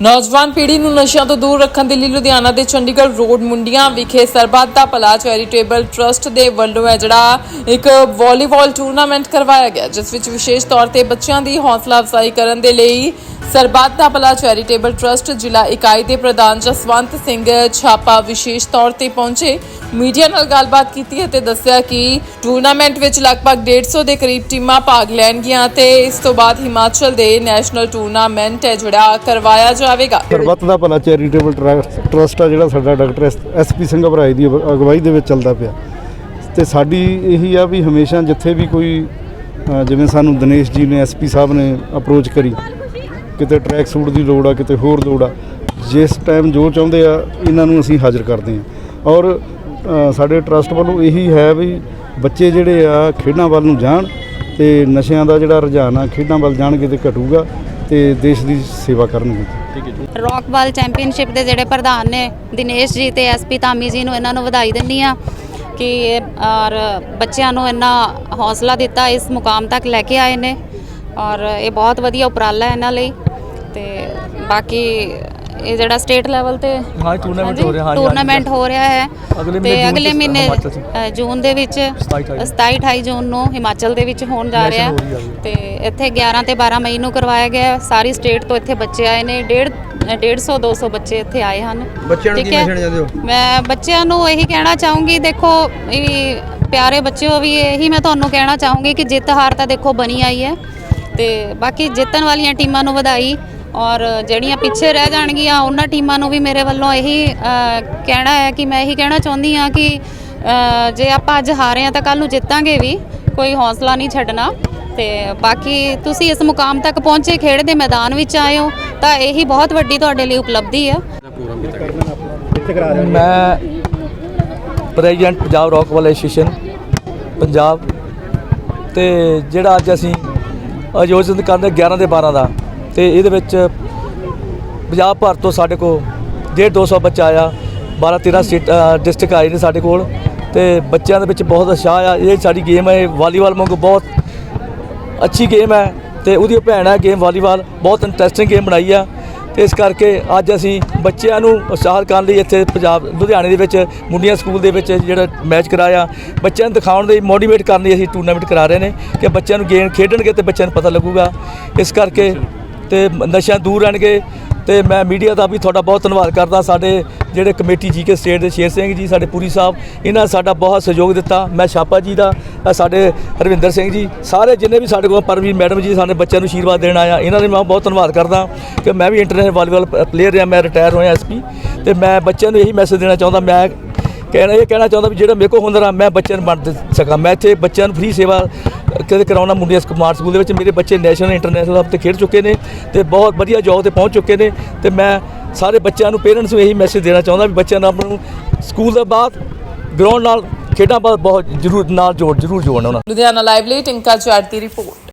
ਨੌਜਵਾਨ ਪੀੜ੍ਹੀ ਨੂੰ ਨਸ਼ਿਆਂ ਤੋਂ ਦੂਰ ਰੱਖਣ ਦੇ ਲਈ ਲੁਧਿਆਣਾ ਦੇ ਚੰਡੀਗੜ੍ਹ ਰੋਡ ਮੁੰਡੀਆਂ ਵਿਖੇ ਸਰਬੱਤ ਦਾ ਭਲਾ ਚੈਰੀਟੇਬਲ ਟਰਸਟ ਦੇ ਵੱਲੋਂ ਹੈ ਜਿਹੜਾ ਇੱਕ ਵਾਲੀਬਾਲ ਟੂਰਨਾਮੈਂਟ ਕਰਵਾਇਆ ਗਿਆ, ਜਿਸ ਵਿੱਚ ਵਿਸ਼ੇਸ਼ ਤੌਰ ਤੇ ਬੱਚਿਆਂ ਦੀ ਹੌਸਲਾ ਅਫਜ਼ਾਈ ਕਰਨ ਦੇ ਲਈ ਸਰਬੱਤ ਦਾ ਭਲਾ ਚੈਰੀਟੇਬਲ ਟਰਸਟ ਜ਼ਿਲ੍ਹਾ ਇਕਾਈ ਦੇ ਪ੍ਰਧਾਨ ਜਸਵੰਤ ਸਿੰਘ ਛਾਪਾ ਵਿਸ਼ੇਸ਼ ਤੌਰ ਤੇ ਪਹੁੰਚੇ। ਮੀਡੀਆ ਨਾਲ ਗੱਲਬਾਤ ਕੀਤੀ ਅਤੇ ਦੱਸਿਆ ਕਿ ਟੂਰਨਾਮੈਂਟ ਵਿੱਚ ਲਗਭਗ 150 ਦੇ ਕਰੀਬ ਟੀਮਾਂ ਭਾਗ ਲੈਣਗੀਆਂ ਤੇ ਇਸ ਤੋਂ ਬਾਅਦ ਹਿਮਾਚਲ ਦੇ ਨੈਸ਼ਨਲ ਟੂਰਨਾਮੈਂਟ ਹੈ ਜਿਹੜਾ ਕਰਵਾਇਆ ਜਾ ਜਾਵੇਗਾ ਸਰਬੱਤ ਦਾ ਭਲਾ ਚੈਰੀਟੇਬਲ ਟਰੱਸਟ ਟਰੱਸਟ ਆ ਜਿਹੜਾ ਸਾਡਾ ਡਾਕਟਰ ਐਸਪੀ ਸਿੰਘ ਭਰਾਈ ਦੀ ਅਗ- ਅਗਵਾਈ ਦੇ ਵਿੱਚ ਚੱਲਦਾ ਪਿਆ। ਤੇ ਸਾਡੀ ਇਹੀ ਆ ਵੀ ਹਮੇਸ਼ਾ ਜਿੱਥੇ ਵੀ ਕੋਈ ਜਿਵੇਂ ਸਾਨੂੰ ਦਿਨੇਸ਼ ਜੀ ਨੇ ਐਸਪੀ ਸਾਹਿਬ ਨੇ ਅਪਰੋਚ ਕਰੀ, ਕਿਤੇ ਟਰੈਕ ਸੂਟ ਦੀ ਲੋੜ ਆ, ਕਿਤੇ ਹੋਰ ਲੋੜ ਆ, ਜਿਸ ਟਾਈਮ ਜੋ ਚਾਹੁੰਦੇ ਆ, ਇਹਨਾਂ ਨੂੰ ਅਸੀਂ ਹਾਜ਼ਰ ਕਰਦੇ ਹਾਂ। ਔਰ ਸਾਡੇ ਟਰਸਟ ਵੱਲੋਂ ਇਹੀ ਹੈ ਵੀ ਬੱਚੇ ਜਿਹੜੇ ਆ, ਖੇਡਾਂ ਵੱਲ ਨੂੰ ਜਾਣ ਤੇ ਨਸ਼ਿਆਂ ਦਾ ਜਿਹੜਾ ਰੁਝਾਨ ਆ, ਖੇਡਾਂ ਵੱਲ ਜਾਣਗੇ ਤੇ ਘਟੂਗਾ ਤੇ ਦੇਸ਼ ਦੀ ਸੇਵਾ ਕਰਨਗੇ। ਰੌਕਬਾਲ ਚੈਂਪੀਅਨਸ਼ਿਪ ਦੇ ਜਿਹੜੇ ਪ੍ਰਧਾਨ ਨੇ, ਦਿਨੇਸ਼ ਜੀ ਤੇ ਐਸਪੀ ਧਾਮੀ ਜੀ ਨੂੰ ਇਹਨਾਂ ਨੂੰ ਵਧਾਈ ਦਿੰਦੀ ਆ ਕਿ, ਔਰ ਬੱਚਿਆਂ ਨੂੰ ਇੰਨਾ ਹੌਸਲਾ ਦਿੱਤਾ, ਇਸ ਮੁਕਾਮ ਤੱਕ ਲੈ ਕੇ ਆਏ ਨੇ। ਔਰ ਇਹ ਬਹੁਤ ਵਧੀਆ ਉਪਰਾਲਾ ਇਹਨਾਂ ਲਈ। ਤੇ ਬਾਕੀ ਇਹ ਜਿਹੜਾ ਸਟੇਟ ਲੈਵਲ ਤੇ ਹਾਂ, ਇਹ tournament ਹੋ ਰਿਹਾ, ਹਾਂ ਜੀ, ਟੂਰਨਾਮੈਂਟ ਹੋ ਰਿਹਾ ਹੈ ਤੇ ਅਗਲੇ ਮਹੀਨੇ। ਅ, ਜੂਨ ਦੇ ਵਿੱਚ 27 27 28 ਜੂਨ ਨੂੰ ਹਿਮਾਚਲ ਦੇ ਵਿੱਚ ਹੋਣ ਜਾ ਰਿਹਾ। National ਹੋ ਰਹੀ ਆ ਹੈ ਤੇ ਇੱਥੇ 11 ਤੇ 12 ਮਈ ਨੂੰ ਕਰਵਾਇਆ ਗਿਆ। ਹੈ। ਸਾਰੀ ਸਟੇਟ ਤੋਂ ਇੱਥੇ ਬੱਚੇ ਆਏ ਨੇ। ਡੇਢ 150 200 ਬੱਚੇ ਇੱਥੇ ਆਏ ਹਨ। ਬੱਚਿਆਂ ਨੂੰ ਠੀਕ ਕੀ ਹੈ? ਮੈਸੇਜ ਦਿੰਦੇ ਹੋ? ਮੈਂ ਬੱਚਿਆਂ ਨੂੰ ਇਹੀ ਕਹਿਣਾ ਚਾਹੂੰਗੀ ਦੇਖੋ ਇਹ ਵੀ ਪਿਆਰੇ ਬੱਚਿਓ ਵੀ ਇਹੀ ਮੈਂ ਤੁਹਾਨੂੰ ਕਹਿਣਾ ਚਾਹੂੰਗੀ ਕਿ ਜਿੱਤ ਹਾਰ ਤਾਂ ਦੇਖੋ ਬਣੀ ਆਈ ਹੈ। ਤੇ ਬਾਕੀ ਜਿੱਤਣ ਵਾਲੀਆਂ ਟੀਮਾਂ ਨੂੰ ਵਧਾਈ। ਔਰ ਜਿਹੜੀਆਂ ਪਿੱਛੇ ਰਹਿ ਜਾਣਗੀਆਂ, ਉਹਨਾਂ ਟੀਮਾਂ ਨੂੰ ਵੀ ਮੇਰੇ ਵੱਲੋਂ ਇਹੀ ਕਹਿਣਾ ਹੈ ਕਿ ਮੈਂ ਇਹੀ ਕਹਿਣਾ ਚਾਹੁੰਦੀ ਹਾਂ ਕਿ ਜੇ ਆਪਾਂ ਅੱਜ ਹਾਰੇ ਹਾਂ ਤਾਂ ਕੱਲ ਨੂੰ ਜਿੱਤਾਂਗੇ ਵੀ, ਕੋਈ ਹੌਸਲਾ ਨਹੀਂ ਛੱਡਣਾ। ਤੇ ਬਾਕੀ ਤੁਸੀਂ ਇਸ ਮੁਕਾਮ ਤੱਕ ਪਹੁੰਚੇ ਖੇਡ ਦੇ ਮੈਦਾਨ ਵਿੱਚ ਆਏ ਹੋ, ਤਾਂ ਇਹੀ ਬਹੁਤ ਵੱਡੀ ਤੁਹਾਡੇ ਲਈ ਉਪਲਬਧੀ ਹੈ ਮੈਂ president Punjab rock association Punjab. ਤੇ ਜਿਹੜਾ ਅੱਜ ਅਸੀਂ ਆਯੋਜਨ ਕਰਦੇ 11 ਦੇ 12 ਦਾ ਤੇ ਇਹਦੇ ਵਿੱਚ ਪੰਜਾਬ ਭਰ ਤੋਂ ਸਾਡੇ ਕੋਲ 1.5 200 ਬੱਚਾ ਆਇਆ 12 13 ਸਟੇਟ ਡਿਸਟ੍ਰਿਕਟ ਆਏ ਨੇ ਸਾਡੇ ਕੋਲ ਤੇ ਬੱਚਿਆਂ ਦੇ ਵਿੱਚ ਬਹੁਤ ਉਤਸ਼ਾਹ ਆ। ਇਹ ਸਾਡੀ ਗੇਮ ਹੈ, ਇਹ ਵਾਲੀਬਾਲ ਵਾਂਗੂ ਬਹੁਤ ਅੱਛੀ ਗੇਮ ਹੈ ਤੇ ਉਹਦੀ ਭੈਣ ਹੈ ਗੇਮ ਵਾਲੀਬਾਲ, ਬਹੁਤ ਇੰਟਰਸਟਿੰਗ ਗੇਮ ਬਣਾਈ ਆ ਤੇ ਇਸ ਕਰਕੇ ਅੱਜ ਅਸੀਂ ਬੱਚਿਆਂ ਨੂੰ ਉਤਸ਼ਾਹਿਤ ਕਰਨ ਲਈ ਇੱਥੇ ਪੰਜਾਬ, ਲੁਧਿਆਣੇ ਦੇ ਵਿੱਚ, ਮੁੰਡੀਆਂ ਸਕੂਲ ਦੇ ਵਿੱਚ ਜਿਹੜਾ ਮੈਚ ਕਰਾਇਆ, ਬੱਚਿਆਂ ਨੂੰ ਦਿਖਾਉਣ ਲਈ ਮੋਟੀਵੇਟ ਕਰਨ ਲਈ ਅਸੀਂ ਟੂਰਨਾਮੈਂਟ ਕਰਾ ਰਹੇ ਨੇ ਕਿ ਬੱਚਿਆਂ ਨੂੰ ਗੇਮ ਖੇਡਣਗੇ ਤੇ ਬੱਚਿਆਂ ਨੂੰ ਪਤਾ ਲੱਗੂਗਾ। ਇਸ ਕਰਕੇ ਤੇ ਨਸ਼ਿਆਂ ਦੂਰ ਰਹਿਣਗੇ ਤੇ ਮੈਂ ਮੀਡੀਆ ਦਾ ਵੀ ਤੁਹਾਡਾ ਬਹੁਤ ਧੰਨਵਾਦ ਕਰਦਾ। ਸਾਡੇ ਜਿਹੜੇ ਕਮੇਟੀ ਜੀ ਕੇ ਸਟੇਟ ਦੇ ਸ਼ੇਰ ਸਿੰਘ ਜੀ, ਸਾਡੇ ਪੂਰੀ ਸਾਹਿਬ, ਇਹਨਾਂ ਸਾਡਾ ਬਹੁਤ ਸਹਿਯੋਗ ਦਿੱਤਾ। ਮੈਂ ਛਾਪਾ ਜੀ ਦਾ ਸਾਡੇ ਰਵਿੰਦਰ ਸਿੰਘ ਜੀ, ਸਾਰੇ ਜਿੰਨੇ ਵੀ ਸਾਡੇ ਕੋਲ ਪਰਮਵੀਰ ਮੈਡਮ ਜੀ, ਸਾਡੇ ਬੱਚਿਆਂ ਨੂੰ ਆਸ਼ੀਰਵਾਦ ਦੇਣ ਆਇਆ, ਇਹਨਾਂ ਦੇ ਮੈਂ ਬਹੁਤ ਧੰਨਵਾਦ ਕਰਦਾ ਕਿ ਮੈਂ ਵੀ ਇੰਟਰਨੈਸ਼ਨਲ ਵਾਲੀਬਾਲ ਪਲੇਅਰ ਰਿਹਾ, ਮੈਂ ਰਿਟਾਇਰ ਹੋਇਆ ਐਸਪੀ ਤੇ ਮੈਂ ਬੱਚਿਆਂ ਨੂੰ ਇਹੀ ਮੈਸੇਜ ਦੇਣਾ ਚਾਹੁੰਦਾ, ਮੈਂ ਕਹਿਣਾ ਇਹ ਕਹਿਣਾ ਚਾਹੁੰਦਾ ਵੀ ਜਿਹੜਾ ਮੇਰੇ ਕੋਲ ਹੁਨਰ ਆ ਮੈਂ ਬੱਚਿਆਂ ਨੂੰ ਵੰਡ ਸਕਾਂ। ਮੈਂ ਇੱਥੇ ਬੱਚਿਆਂ ਨੂੰ ਫ੍ਰੀ ਸੇਵਾ ਕਦੇ ਕਰਾਉਣਾ ਮੁੰਡਿਆ ਸਮਾਰਟ ਸਕੂਲ ਦੇ ਵਿੱਚ। ਮੇਰੇ ਬੱਚੇ ਨੈਸ਼ਨਲ ਇੰਟਰਨੈਸ਼ਨਲ ਲੈਵਲ ਤੇ ਖੇਡ ਚੁੱਕੇ ਨੇ ਤੇ ਬਹੁਤ ਵਧੀਆ ਜੋਬ ਤੇ ਪਹੁੰਚ ਚੁੱਕੇ ਨੇ ਤੇ ਮੈਂ ਸਾਰੇ ਬੱਚਿਆਂ ਨੂੰ ਪੇਰੈਂਟਸ ਨੂੰ ਇਹੀ ਮੈਸੇਜ ਦੇਣਾ ਚਾਹੁੰਦਾ ਵੀ ਬੱਚਿਆਂ ਨੂੰ ਆਪਣਾ ਨੂੰ ਸਕੂਲ ਦੇ ਬਾਅਦ ਗਰਾਊਂਡ ਨਾਲ ਖੇਡਾਂ ਬਾਅਦ ਬਹੁਤ ਜ਼ਰੂਰ ਨਾਲ ਜੋੜ ਜ਼ਰੂਰ ਜੋੜਨਾ ਉਹਨਾਂ ਨੂੰ। ਲੁਧਿਆਣਾ ਲਾਈਵ ਲਈ ਟਿੰਕਾ ਚਾਰ ਦੀ ਰਿਪੋਰਟ